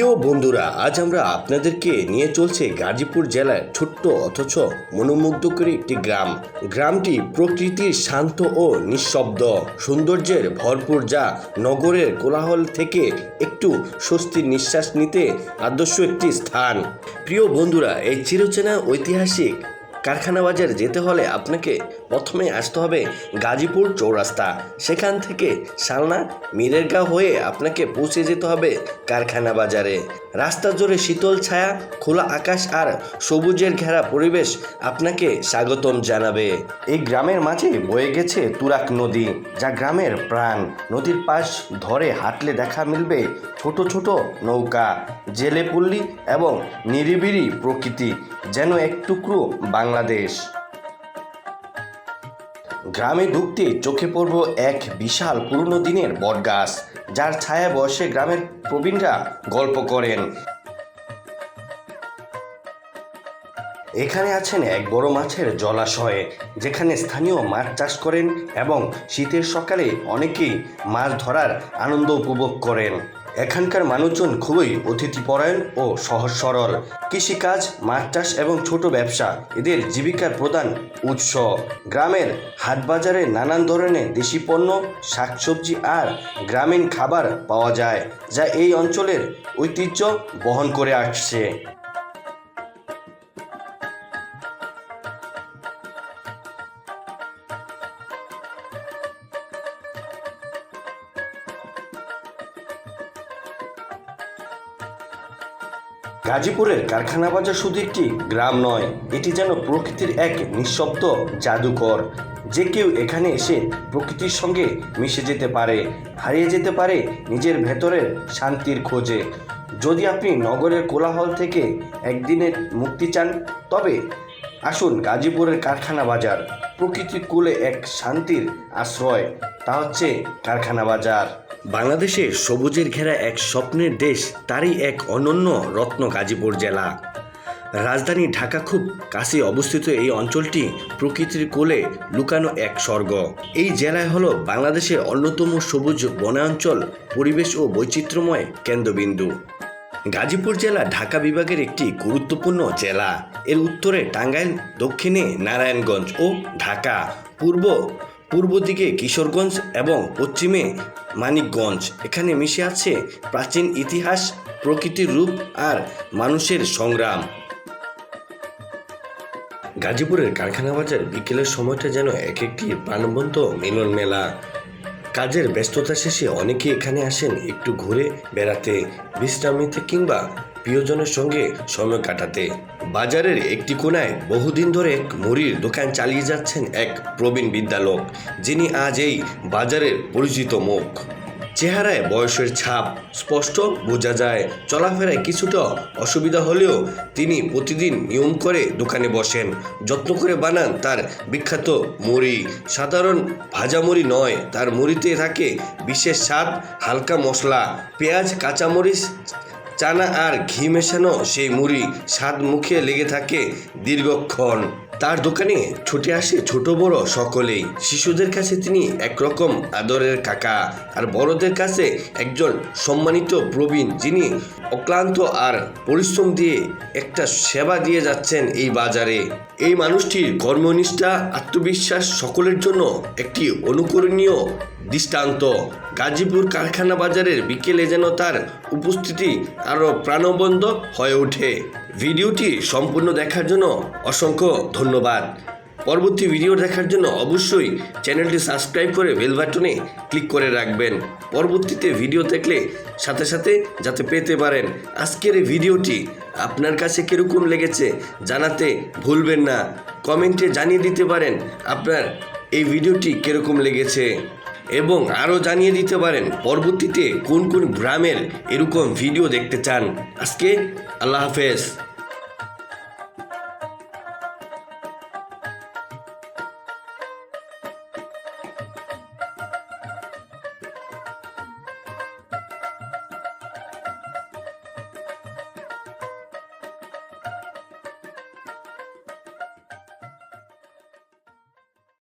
প্রিয় বন্ধুরা, আজ আমরা আপনাদেরকে নিয়ে চলছে গাজীপুর জেলার ছোট্ট অথচ মনোমুগ্ধকরী একটি গ্রাম। গ্রামটি প্রকৃতির শান্ত ও নিঃশব্দ। সৌন্দর্যের ভরপুর যা নগরের কোলাহল থেকে একটু স্বস্তির নিঃশ্বাস নিতে আদর্শ একটি স্থান। প্রিয় বন্ধুরা, এই চিরচেনা ঐতিহাসিক কারখানা বাজার যেতে হলে আপনাকে প্রথমে আসতে হবে গাজীপুর চৌরাস্তা। সেখান থেকে সালনা মিরেরগাঁও হয়ে আপনাকে পৌঁছে যেতে হবে কারখানা বাজারে রাস্তা জুড়ে শীতল ছায়া, খোলা আকাশ আর সবুজের ঘেরা পরিবেশ আপনাকে স্বাগতম জানাবে। এই গ্রামের মাঝে বয়ে গেছে তুরাক নদী, যা গ্রামের প্রাণ। নদীর পাশ ধরে হাঁটলে দেখা মিলবে ছোট ছোট নৌকা, জেলে জেলেপল্লী এবং নিরিবিলি প্রকৃতি, যেন এক টুকরো বাংলাদেশ। গ্রামে ঢুকতে চোখে পড়ব এক বিশাল পুরনো দিনের বটগাছ। যার ছায়া বসে গ্রামের প্রবীণরা গল্প করেন। এখানে আছেন এক বড় মাছের জলাশয়ে, যেখানে স্থানীয় মাছ চাষ করেন এবং শীতের সকালে অনেকেই মাছ ধরার আনন্দ উপভোগ করেন। এখানকার মানুষজন খুবই অতিথিপরায়ণ ও সহজ সরল কৃষিকাজ মাছ চাষ এবং ছোট ব্যবসা এদের জীবিকার প্রধান উৎস। গ্রামের হাটবাজারে নানান ধরনের দেশি পণ্য, শাকসবজি আর গ্রামীণ খাবার পাওয়া যায়, যা এই অঞ্চলের ঐতিহ্য বহন করে আসছে। গাজীপুরের কারখানা বাজার শুধু একটি গ্রাম নয়, এটি যেন প্রকৃতির এক নিঃশব্দ জাদুকর যে কেউ এখানে এসে প্রকৃতির সঙ্গে মিশে যেতে পারে, হারিয়ে যেতে পারে নিজের ভেতরের শান্তির খোঁজে। যদি আপনি নগরের কোলাহল থেকে একদিনের মুক্তি চান, তবে আসুন গাজীপুরের কারখানা বাজার। প্রকৃতির কূলে এক শান্তির আশ্রয়, তা হচ্ছে কারখানা বাজার। বাংলাদেশে সবুজের ঘেরা এক স্বপ্নের দেশ, তারই এক অনন্য রত্ন গাজীপুর জেলা। রাজধানী ঢাকা খুব কাছে অবস্থিত এই অঞ্চলটি প্রকৃতির কোলে লুকানো এক স্বর্গ। এই জেলায় হলো বাংলাদেশের অন্যতম সবুজ বনাঞ্চল, পরিবেশ ও বৈচিত্র্যময় কেন্দ্রবিন্দু। গাজীপুর জেলা ঢাকা বিভাগের একটি গুরুত্বপূর্ণ জেলা। এর উত্তরে টাঙ্গাইল, দক্ষিণে নারায়ণগঞ্জ ও ঢাকা। পূর্ব পূর্ব দিকে কিশোরগঞ্জ এবং পশ্চিমে মানিকগঞ্জ। এখানে মিশে আছে প্রাচীন ইতিহাস, প্রকৃতির রূপ আর মানুষের সংগ্রাম। গাজীপুরের কারখানা বাজার বিকেলের সময়টা যেন এক একটি প্রাণবন্ত মিলন মেলা। কাজের ব্যস্ততা শেষে অনেকে এখানে আসেন একটু ঘুরে বেড়াতে বিশ্রাম নিতে কিংবা প্রিয়জনের সঙ্গে সময় কাটাতে। বাজারের একটি কোনায় বহুদিন ধরে এক মুড়ির দোকান চালিয়ে যাচ্ছেন এক প্রবীণ বিদ্যালোক, যিনি আজ এই বাজারের পরিচিত মুখ। চেহারায় বয়সের ছাপ স্পষ্ট বোঝা যায়। চলাফেরায় কিছুটা অসুবিধা হলেও তিনি প্রতিদিন নিয়ম করে দোকানে বসেন। যত্ন করে বানান তার বিখ্যাত মুড়ি। সাধারণ ভাজা মুড়ি নয়, তার মুড়িতে থাকে বিশেষ স্বাদ হালকা মশলা, পেঁয়াজ, কাঁচামরিচ চানা আর ঘি মেশানো সেই মুড়ি স্বাদ মুখে লেগে থাকে দীর্ঘক্ষণ। তার দোকানে ছুটে আসে ছোট বড় সকলেই। শিশুদের কাছে তিনি একরকম আদরের কাকা আর বড়দের কাছে একজন সম্মানিত প্রবীণ যিনি অক্লান্ত আর পরিশ্রম দিয়ে একটা সেবা দিয়ে যাচ্ছেন এই বাজারে। এই মানুষটির কর্মনিষ্ঠা, আত্মবিশ্বাস সকলের জন্য একটি অনুকরণীয় দৃষ্টান্ত। গাজীপুর কারখানা বাজারের বিকেলে যেন তার উপস্থিতি আরও প্রাণবন্ত হয়ে ওঠে। ভিডিওটি সম্পূর্ণ দেখার জন্য অসংখ্য ধন্যবাদ। পরবর্তী ভিডিও দেখার জন্য অবশ্যই চ্যানেলটি সাবস্ক্রাইব করে বেল বাটনে ক্লিক করে রাখবেন। পরবর্তীতে ভিডিও দেখলে সাথে সাথে যাতে পেতে পারেন আজকের এই ভিডিওটি। আপনার কাছে কীরকম লেগেছে জানাতে ভুলবেন না। কমেন্টে জানিয়ে দিতে পারেন আপনার এই ভিডিওটি কীরকম লেগেছে। এবং আরও জানিয়ে দিতে পারেন, পরবর্তীতে কোন কোন গ্রামের এরকম ভিডিও দেখতে চান। আজকে আল্লাহ হাফেজ।